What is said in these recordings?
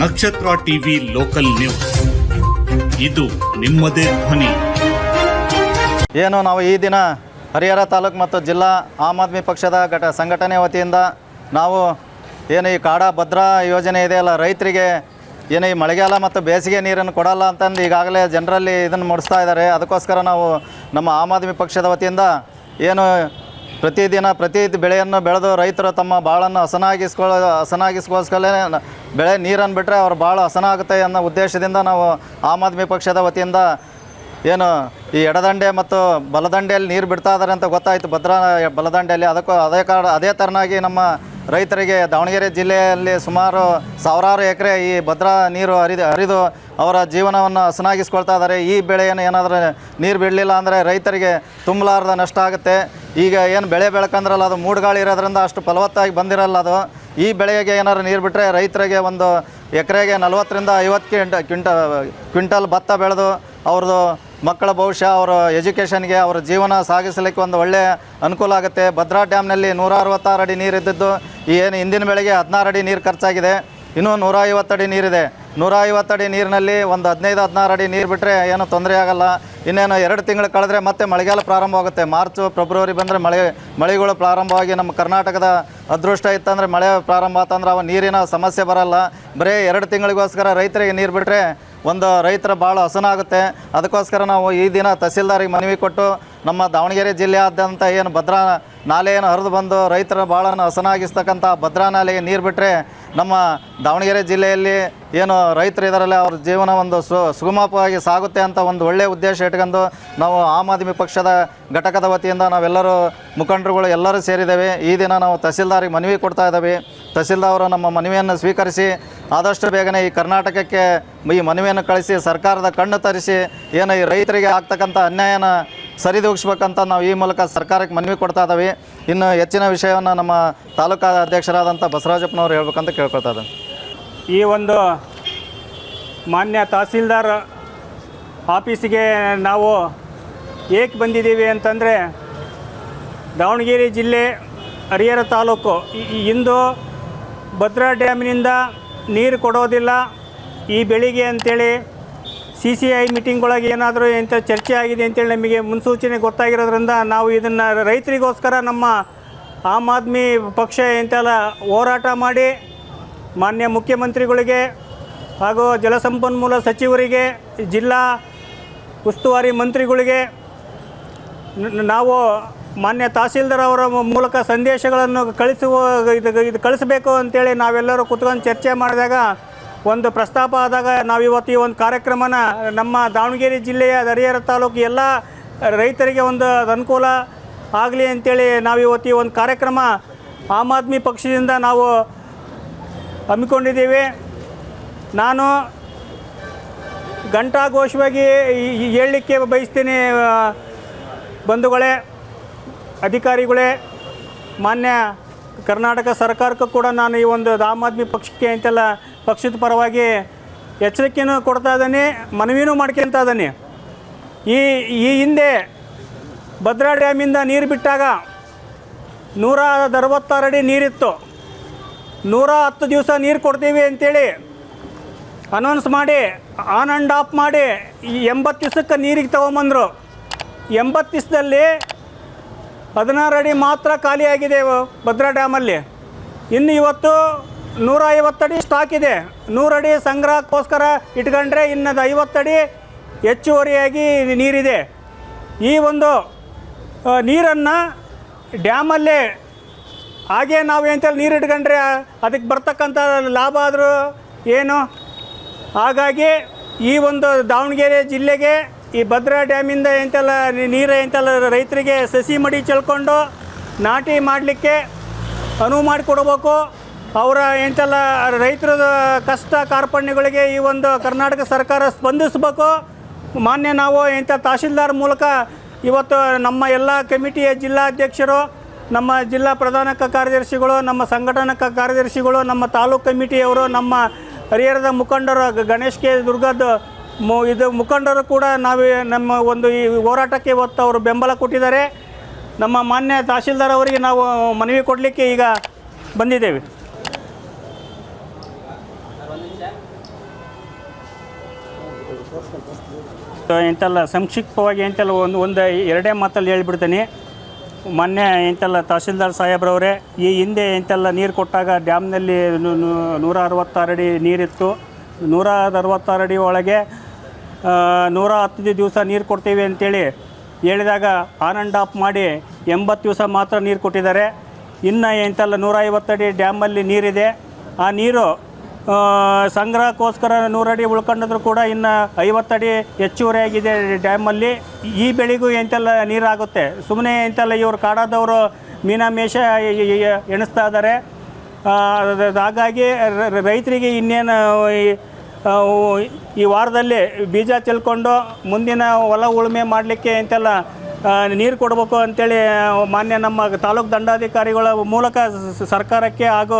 ನಕ್ಷತ್ರ TV local news. ಇದು ನಿಮ್ಮದೇ ಧ್ವನಿ. ಏನು ನಾವು ಈ ದಿನ ಹರಿಹರ ತಾಲೂಕು ಮತ್ತು ಜಿಲ್ಲಾ ಆಮ್ ಆದ್ಮಿ ಪಕ್ಷದ ಘಟ ಸಂಘಟನೆ ವತಿಯಿಂದ ನಾವು ಏನು ಈ ಕಾಡ ಭದ್ರಾ ಯೋಜನೆ ಇದೆಯಲ್ಲ ರೈತರಿಗೆ ಏನು ಈ ಮಳೆಗಾಲ ಮತ್ತು ಬೇಸಿಗೆ ನೀರನ್ನು ಕೊಡಲ್ಲ ಅಂತಂದು ಈಗಾಗಲೇ ಜನರಲ್ಲಿ ಇದನ್ನು ಮುಡಿಸ್ತಾ ಇದ್ದಾರೆ. ಅದಕ್ಕೋಸ್ಕರ ನಾವು ನಮ್ಮ ಆಮ್ ಆದ್ಮಿ ಪಕ್ಷದ ವತಿಯಿಂದ ಏನು ಪ್ರತಿದಿನ ಪ್ರತಿ ಬೆಳೆಯನ್ನು ಬೆಳೆದು ರೈತರು ತಮ್ಮ ಬಾಳನ್ನು ಹಸನಾಗಿಸ್ಕೊಳ್ಳೋ ಹಸನಾಗಿಸ್ಕೋಸ್ಕರ ಬೆಳೆ ನೀರನ್ನು ಬಿಟ್ಟರೆ ಅವ್ರು ಭಾಳ ಹಸನ ಆಗುತ್ತೆ ಅನ್ನೋ ಉದ್ದೇಶದಿಂದ ನಾವು ಆಮ್ ಆದ್ಮಿ ಪಕ್ಷದ ವತಿಯಿಂದ ಏನು ಈ ಎಡದಂಡೆ ಮತ್ತು ಬಲದಂಡೆಯಲ್ಲಿ ನೀರು ಬಿಡ್ತಾ ಇದ್ದಾರೆ ಅಂತ ಗೊತ್ತಾಯಿತು. ಭದ್ರಾ ಬಲದಂಡೆಯಲ್ಲಿ ಅದಕ್ಕೂ ಅದೇ ಕಾರಣ, ಅದೇ ಥರನಾಗಿ ನಮ್ಮ ರೈತರಿಗೆ ದಾವಣಗೆರೆ ಜಿಲ್ಲೆಯಲ್ಲಿ ಸುಮಾರು ಸಾವಿರಾರು ಎಕರೆ ಈ ಭದ್ರಾ ನೀರು ಹರಿದು ಹರಿದು ಅವರ ಜೀವನವನ್ನು ಹಸನಾಗಿಸ್ಕೊಳ್ತಾ ಇದ್ದಾರೆ ಈ ಬೆಳೆಯನ್ನು ಏನಾದರೂ ನೀರು ಬಿಡಲಿಲ್ಲ ಅಂದರೆ ರೈತರಿಗೆ ತುಂಬಲಾರದ ನಷ್ಟ ಆಗುತ್ತೆ. ಈಗ ಏನು ಬೆಳೆ ಬೆಳ್ಕಂದ್ರಲ್ಲ ಅದು ಮೂಡ್ಗಾಳಿ ಇರೋದ್ರಿಂದ ಅಷ್ಟು ಫಲವತ್ತಾಗಿ ಬಂದಿರಲ್ಲ ಅದು. ಈ ಬೆಳೆಗೆ ಏನಾದ್ರು ನೀರು ಬಿಟ್ಟರೆ ರೈತರಿಗೆ ಒಂದು ಎಕರೆಗೆ ನಲವತ್ತರಿಂದ ಐವತ್ತು ಕ್ವಿಂಟ ಕ್ವಿಂಟ, ಕ್ವಿಂಟಲ್ ಭತ್ತ ಬೆಳೆದು ಅವ್ರದ್ದು ಮಕ್ಕಳ ಭವಿಷ್ಯ, ಅವರ ಎಜುಕೇಷನ್ಗೆ, ಅವರ ಜೀವನ ಸಾಗಿಸಲಿಕ್ಕೆ ಒಂದು ಒಳ್ಳೆಯ ಅನುಕೂಲ ಆಗುತ್ತೆ. ಭದ್ರಾ ಡ್ಯಾಮ್ನಲ್ಲಿ ನೂರ ಅರವತ್ತಾರು ಅಡಿ ನೀರು ಇದ್ದಿದ್ದು ಏನು ಹಿಂದಿನ ಬೆಳೆಗೆ ಹದಿನಾರು ಅಡಿ ನೀರು ಖರ್ಚಾಗಿದೆ. ಇನ್ನೂ ನೂರ ಅಡಿ ನೀರಿದೆ. ನೂರ ಅಡಿ ನೀರಿನಲ್ಲಿ ಒಂದು ಹದಿನೈದು, ಹದಿನಾರು ಅಡಿ ನೀರು ಬಿಟ್ಟರೆ ಏನೂ ತೊಂದರೆ ಆಗಲ್ಲ. ಇನ್ನೇನು ಎರಡು ತಿಂಗಳು ಕಳೆದ್ರೆ ಮತ್ತೆ ಮಳೆಗಾಲ ಪ್ರಾರಂಭವಾಗುತ್ತೆ ಮಾರ್ಚು, ಫೆಬ್ರವರಿ ಬಂದರೆ ಮಳೆ, ಮಳೆಗಳು ಪ್ರಾರಂಭವಾಗಿ ನಮ್ಮ ಕರ್ನಾಟಕದ ಅದೃಷ್ಟ ಇತ್ತಂದರೆ ಮಳೆ ಪ್ರಾರಂಭ ಆತಂದ್ರೆ ಅವ ನೀರಿನ ಸಮಸ್ಯೆ ಬರಲ್ಲ. ಬರೀ ಎರಡು ತಿಂಗಳಿಗೋಸ್ಕರ ರೈತರಿಗೆ ನೀರು ಬಿಟ್ಟರೆ ಒಂದು ರೈತರ ಭಾಳ ಹಸನಾಗುತ್ತೆ. ಅದಕ್ಕೋಸ್ಕರ ನಾವು ಈ ದಿನ ತಹಸೀಲ್ದಾರಿಗೆ ಮನವಿ ಕೊಟ್ಟು ನಮ್ಮ ದಾವಣಗೆರೆ ಜಿಲ್ಲೆಯಾದ್ಯಂತ ಏನು ಭದ್ರಾ ನಾಲೆಯನ್ನು ಹರಿದು ಬಂದು ರೈತರ ಭಾಳನ್ನು ಹಸನಾಗಿಸ್ತಕ್ಕಂಥ ಭದ್ರಾ ನಾಲೆಗೆ ನೀರು ಬಿಟ್ಟರೆ ನಮ್ಮ ದಾವಣಗೆರೆ ಜಿಲ್ಲೆಯಲ್ಲಿ ಏನು ರೈತರು ಇದರಲ್ಲಿ ಅವ್ರ ಜೀವನ ಒಂದು ಸುಗಮವಾಗಿ ಸಾಗುತ್ತೆ ಅಂತ ಒಂದು ಒಳ್ಳೆಯ ಉದ್ದೇಶ ಇಟ್ಕೊಂಡು ನಾವು ಆಮ್ ಆದ್ಮಿ ಪಕ್ಷದ ಘಟಕದ ವತಿಯಿಂದ ನಾವೆಲ್ಲರೂ ಮುಖಂಡರುಗಳು ಎಲ್ಲರೂ ಸೇರಿದ್ದೇವೆ. ಈ ದಿನ ನಾವು ತಹಸೀಲ್ದಾರಿಗೆ ಮನವಿ ಕೊಡ್ತಾ ಇದ್ದೇವೆ. ತಹಸೀಲ್ದಾರ್ ನಮ್ಮ ಮನವಿಯನ್ನು ಸ್ವೀಕರಿಸಿ ಆದಷ್ಟು ಬೇಗನೆ ಈ ಕರ್ನಾಟಕಕ್ಕೆ ಈ ಮನವಿಯನ್ನು ಕಳಿಸಿ, ಸರ್ಕಾರದ ಕಣ್ಣು ತರಿಸಿ, ಏನು ಈ ರೈತರಿಗೆ ಆಗ್ತಕ್ಕಂಥ ಅನ್ಯಾಯನ ಸರಿದೂಗಿಸ್ಬೇಕಂತ ನಾವು ಈ ಮೂಲಕ ಸರ್ಕಾರಕ್ಕೆ ಮನವಿ ಕೊಡ್ತಾ ಇದ್ದೀವಿ. ಇನ್ನು ಹೆಚ್ಚಿನ ವಿಷಯವನ್ನು ನಮ್ಮ ತಾಲೂಕಾ ಅಧ್ಯಕ್ಷರಾದಂಥ ಬಸವರಾಜಪ್ಪನವ್ರು ಹೇಳ್ಬೇಕಂತ ಕೇಳ್ಕೊಳ್ತಾ ಇದ್ದಾರೆ ಈ ಒಂದು ಮಾನ್ಯ ತಹಸೀಲ್ದಾರ್ ಆಫೀಸಿಗೆ ನಾವು ಏಕೆ ಬಂದಿದ್ದೀವಿ ಅಂತಂದರೆ, ದಾವಣಗೆರೆ ಜಿಲ್ಲೆ ಹರಿಹರ ತಾಲೂಕು ಇಂದು ಭದ್ರಾ ಡ್ಯಾಮಿನಿಂದ ನೀರು ಕೊಡೋದಿಲ್ಲ. ಈ ಬೆಳಿಗ್ಗೆ ಅಂಥೇಳಿ ಸಿ ಸಿ ಐ ಮೀಟಿಂಗ್ಗಳಿಗೆ ಏನಾದರೂ ಎಂಥ ಚರ್ಚೆ ಆಗಿದೆ ಅಂತೇಳಿ ನಮಗೆ ಮುನ್ಸೂಚನೆ ಗೊತ್ತಾಗಿರೋದ್ರಿಂದ ನಾವು ಇದನ್ನು ರೈತರಿಗೋಸ್ಕರ ನಮ್ಮ ಆಮ್ ಆದ್ಮಿ ಪಕ್ಷ ಇಂತೆಲ್ಲ ಹೋರಾಟ ಮಾಡಿ ಮಾನ್ಯ ಮುಖ್ಯಮಂತ್ರಿಗಳಿಗೆ ಹಾಗೂ ಜಲಸಂಪನ್ಮೂಲ ಸಚಿವರಿಗೆ, ಜಿಲ್ಲಾ ಉಸ್ತುವಾರಿ ಮಂತ್ರಿಗಳಿಗೆ ನಾವು ಮಾನ್ಯ ತಹಸೀಲ್ದಾರ್ ಅವರ ಮೂಲಕ ಸಂದೇಶಗಳನ್ನು ಕಳಿಸುವ, ಇದು ಇದು ಕಳಿಸಬೇಕು ಅಂತೇಳಿ ನಾವೆಲ್ಲರೂ ಕುತ್ಕೊಂಡು ಚರ್ಚೆ ಮಾಡಿದಾಗ, ಒಂದು ಪ್ರಸ್ತಾಪ ಆದಾಗ ನಾವಿವತ್ತು ಈ ಒಂದು ಕಾರ್ಯಕ್ರಮನ ನಮ್ಮ ದಾವಣಗೆರೆ ಜಿಲ್ಲೆಯ ಹರಿಹರ ತಾಲೂಕು ಎಲ್ಲ ರೈತರಿಗೆ ಒಂದು ಅನುಕೂಲ ಆಗಲಿ ಅಂತೇಳಿ ನಾವಿವತ್ತು ಈ ಒಂದು ಕಾರ್ಯಕ್ರಮ ಆಮ್ ಆದ್ಮಿ ಪಕ್ಷದಿಂದ ನಾವು ಹಮ್ಮಿಕೊಂಡಿದ್ದೀವಿ. ನಾನು ಘಂಟಾಘೋಷವಾಗಿ ಹೇಳಲಿಕ್ಕೆ ಬಯಸ್ತೀನಿ ಬಂಧುಗಳೇ. ಅಧಿಕಾರಿಗಳೇ, ಮಾನ್ಯ ಕರ್ನಾಟಕ ಸರ್ಕಾರಕ್ಕೂ ಕೂಡ ನಾನು ಈ ಒಂದು ಆಮ್ ಆದ್ಮಿ ಪಕ್ಷಕ್ಕೆ ಅಂತೆಲ್ಲ ಪಕ್ಷದ ಪರವಾಗಿ ಎಚ್ಚರಿಕೆಯೂ ಕೊಡ್ತಾ ಇದ್ದೀನಿ, ಮನವಿನೂ ಮಾಡ್ಕೊತಾ ಇದ್ದೀನಿ. ಈ ಈ ಹಿಂದೆ ಭದ್ರಾ ಡ್ಯಾಮಿಂದ ನೀರು ಬಿಟ್ಟಾಗ ನೂರ ಅರವತ್ತಾರು ಅಡಿ ನೀರಿತ್ತು. ನೂರ ಹತ್ತು ದಿವಸ ನೀರು ಕೊಡ್ತೀವಿ ಅಂತೇಳಿ ಅನೌನ್ಸ್ ಮಾಡಿ ಆನ್ ಆ್ಯಂಡ್ ಆಫ್ ಮಾಡಿ ಎಂಬತ್ತು ದಿವಸಕ್ಕೆ ನೀರಿಗೆ ತೊಗೊಂಬಂದರು. ಎಂಬತ್ತು ದಿವಸದಲ್ಲಿ ಹದಿನಾರು ಅಡಿ ಮಾತ್ರ ಖಾಲಿಯಾಗಿದೆ ಭದ್ರಾ ಡ್ಯಾಮಲ್ಲಿ? ಇನ್ನು ಇವತ್ತು ನೂರ ಐವತ್ತಡಿ ಸ್ಟಾಕ್ ಇದೆ. ನೂರಡಿ ಸಂಗ್ರಹಕ್ಕೋಸ್ಕರ ಇಟ್ಕೊಂಡ್ರೆ ಇನ್ನದು ಐವತ್ತಡಿ ಹೆಚ್ಚುವರಿಯಾಗಿ ನೀರಿದೆ. ಈ ಒಂದು ನೀರನ್ನು ಡ್ಯಾಮಲ್ಲೇ ಹಾಗೆ ನಾವು ಎಂತೇಳಿ ನೀರು ಇಟ್ಕೊಂಡ್ರೆ ಅದಕ್ಕೆ ಬರ್ತಕ್ಕಂಥ ಲಾಭ ಆದರೂ ಏನು? ಹಾಗಾಗಿ ಈ ಒಂದು ದಾವಣಗೆರೆ ಜಿಲ್ಲೆಗೆ ಈ ಭದ್ರಾ ಡ್ಯಾಮಿಂದ ಎಂತೆಲ್ಲ ನೀರು ಎಂತೆಲ್ಲ ರೈತರಿಗೆ ಸಸಿ ಮಡಿ ಚೆಲ್ಕೊಂಡು ನಾಟಿ ಮಾಡಲಿಕ್ಕೆ ಅನುವು ಮಾಡಿಕೊಡ್ಬೇಕು. ಅವರ ಎಂತೆಲ್ಲ ರೈತರ ಕಷ್ಟ ಕಾರ್ಪಣ್ಯಗಳಿಗೆ ಈ ಒಂದು ಕರ್ನಾಟಕ ಸರ್ಕಾರ ಸ್ಪಂದಿಸಬೇಕು. ಮಾನ್ಯ ನಾವು ಇಂಥ ತಹಶೀಲ್ದಾರ್ ಮೂಲಕ ಇವತ್ತು ನಮ್ಮ ಎಲ್ಲ ಕಮಿಟಿಯ ಜಿಲ್ಲಾಧ್ಯಕ್ಷರು, ನಮ್ಮ ಜಿಲ್ಲಾ ಪ್ರಧಾನ ಕಾರ್ಯದರ್ಶಿಗಳು, ನಮ್ಮ ಸಂಘಟನಾ ಕಾರ್ಯದರ್ಶಿಗಳು, ನಮ್ಮ ತಾಲೂಕು ಕಮಿಟಿಯವರು, ನಮ್ಮ ಹರಿಹರದ ಮುಖಂಡರು ಗಣೇಶ್ ಕೆ. ದುರ್ಗದ ಮು, ಇದು ಮುಖಂಡರು ಕೂಡ ನಾವು ನಮ್ಮ ಒಂದು ಈ ಹೋರಾಟಕ್ಕೆ ಇವತ್ತು ಅವರು ಬೆಂಬಲ ಕೊಟ್ಟಿದ್ದಾರೆ. ನಮ್ಮ ಮಾನ್ಯ ತಹಶೀಲ್ದಾರ್ ಅವರಿಗೆ ನಾವು ಮನವಿ ಕೊಡಲಿಕ್ಕೆ ಈಗ ಬಂದಿದ್ದೇವೆ. ಎಂತೆಲ್ಲ ಸಂಕ್ಷಿಪ್ತವಾಗಿ ಎಂತೆಲ್ಲ ಒಂದು ಒಂದು ಎರಡೇ ಮಾತಲ್ಲಿ ಹೇಳ್ಬಿಡ್ತೀನಿ. ಮೊನ್ನೆ ಎಂತೆಲ್ಲ ತಹಸೀಲ್ದಾರ್ ಸಾಹೇಬ್ರವರೇ, ಈ ಹಿಂದೆ ಎಂತೆಲ್ಲ ನೀರು ಕೊಟ್ಟಾಗ ಡ್ಯಾಮ್ನಲ್ಲಿ ನೂರ ಅರವತ್ತಾರು ಅಡಿ ನೀರಿತ್ತು. ನೂರ ಅರವತ್ತಾರು ಅಡಿ ಒಳಗೆ ನೂರ ಹತ್ತು ದಿವಸ ನೀರು ಕೊಡ್ತೀವಿ ಅಂತೇಳಿ ಹೇಳಿದಾಗ ಆನ್ ಆ್ಯಂಡ್ ಆಫ್ ಮಾಡಿ ಎಂಬತ್ತು ದಿವಸ ಮಾತ್ರ ನೀರು ಕೊಟ್ಟಿದ್ದಾರೆ. ಇನ್ನು ಎಂತಲ್ಲ ನೂರ ಐವತ್ತಡಿ ಡ್ಯಾಮಲ್ಲಿ ನೀರಿದೆ. ಆ ನೀರು ಸಂಗ್ರಹಕ್ಕೋಸ್ಕರ ನೂರಡಿ ಉಳ್ಕೊಂಡಿದ್ರು ಕೂಡ ಇನ್ನು ಐವತ್ತಡಿ ಹೆಚ್ಚುವರಿ ಆಗಿದೆ ಡ್ಯಾಮಲ್ಲಿ. ಈ ಬೆಳೆಗೂ ಎಂತೆಲ್ಲ ನೀರಾಗುತ್ತೆ? ಸುಮ್ಮನೆ ಎಂತೆಲ್ಲ ಇವರು ಕಾಡಾದವರು ಮೀನಾಮೇಷ ಎಣಿಸ್ತಾ ಇದ್ದಾರೆ. ಹಾಗಾಗಿ ರೈತರಿಗೆ ಇನ್ನೇನು ಈ ವಾರದಲ್ಲಿ ಬೀಜ ಚೆಲ್ಕೊಂಡು ಮುಂದಿನ ಹೊಲ ಉಳುಮೆ ಮಾಡಲಿಕ್ಕೆ ಇಂತೆಲ್ಲ ನೀರು ಕೊಡಬೇಕು ಅಂತೇಳಿ ಮಾನ್ಯ ನಮ್ಮ ತಾಲೂಕು ದಂಡಾಧಿಕಾರಿಗಳ ಮೂಲಕ ಸರ್ಕಾರಕ್ಕೆ ಹಾಗೂ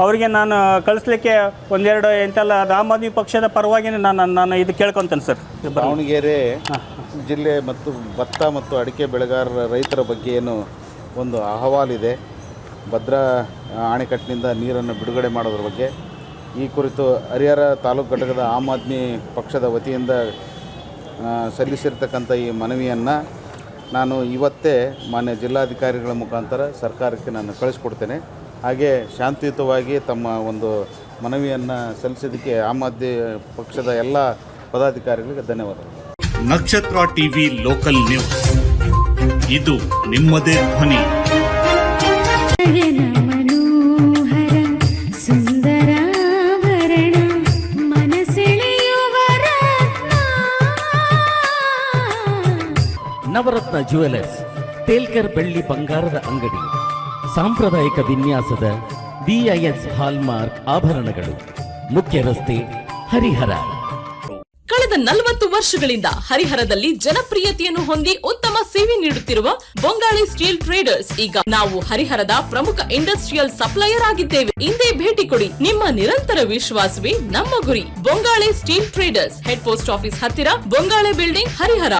ಅವರಿಗೆ ನಾನು ಕಳಿಸ್ಲಿಕ್ಕೆ ಒಂದೆರಡು ಇಂತೆಲ್ಲ ಆಮ್ ಆದ್ಮಿ ಪಕ್ಷದ ಪರವಾಗಿ ನಾನು ನಾನು ಇದು ಕೇಳ್ಕೊತೇನೆ ಸರ್. ದಾವಣಗೆರೆ ಜಿಲ್ಲೆ ಮತ್ತು ಭತ್ತ ಮತ್ತು ಅಡಿಕೆ ಬೆಳೆಗಾರರ ರೈತರ ಬಗ್ಗೆ ಏನು ಒಂದು ಅಹವಾಲಿದೆ ಭದ್ರಾ ಅಣೆಕಟ್ಟಿನಿಂದ ನೀರನ್ನು ಬಿಡುಗಡೆ ಮಾಡೋದ್ರ ಬಗ್ಗೆ ಈ ಕುರಿತು ಹರಿಹರ ತಾಲೂಕು ಘಟಕದ ಆಮ್ ಆದ್ಮಿ ಪಕ್ಷದ ವತಿಯಿಂದ ಸಲ್ಲಿಸಿರ್ತಕ್ಕಂಥ ಈ ಮನವಿಯನ್ನು ನಾನು ಇವತ್ತೇ ಮಾನ್ಯ ಜಿಲ್ಲಾಧಿಕಾರಿಗಳ ಮುಖಾಂತರ ಸರ್ಕಾರಕ್ಕೆ ನಾನು ಕಳಿಸ್ಕೊಡ್ತೇನೆ. ಹಾಗೆ ಶಾಂತಿಯುತವಾಗಿ ತಮ್ಮ ಒಂದು ಮನವಿಯನ್ನು ಸಲ್ಲಿಸಿದ್ದಕ್ಕೆ ಆಮ್ ಆದ್ಮಿ ಪಕ್ಷದ ಎಲ್ಲ ಪದಾಧಿಕಾರಿಗಳಿಗೆ ಧನ್ಯವಾದಗಳು. ನಕ್ಷತ್ರ ಟಿವಿ ಲೋಕಲ್ ನ್ಯೂಸ್. ಇದು ನಿಮ್ಮದೇ ಧ್ವನಿ. ನವರತ್ನ ಜ್ಯುವೆಲರ್ಸ್, ತೇಲ್ಕರ್ ಬೆಳ್ಳಿ ಬಂಗಾರದ ಅಂಗಡಿ, ಸಾಂಪ್ರದಾಯಿಕ ವಿನ್ಯಾಸದ ಬಿಐಎಸ್ ಹಾಲ್ಮಾರ್ಕ್ ಆಭರಣಗಳು, ಮುಖ್ಯ ರಸ್ತೆ ಹರಿಹರ. ಕಳೆದ ನಲವತ್ತು ವರ್ಷಗಳಿಂದ ಹರಿಹರದಲ್ಲಿ ಜನಪ್ರಿಯತೆಯನ್ನು ಹೊಂದಿ ಉತ್ತಮ ಸೇವೆ ನೀಡುತ್ತಿರುವ ಬೊಂಗಾಳಿ ಸ್ಟೀಲ್ ಟ್ರೇಡರ್ಸ್, ಈಗ ನಾವು ಹರಿಹರದ ಪ್ರಮುಖ ಇಂಡಸ್ಟ್ರಿಯಲ್ ಸಪ್ಲೈಯರ್ ಆಗಿದ್ದೇವೆ. ಹಿಂದೆ ಭೇಟಿ ಕೊಡಿ ನಿಮ್ಮ ನಿರಂತರ ವಿಶ್ವಾಸವೇ ನಮ್ಮ ಗುರಿ. Bongale steel traders head post office ಹತ್ತಿರ ಬೊಂಗಾಳೆ ಬಿಲ್ಡಿಂಗ್ ಹರಿಹರ.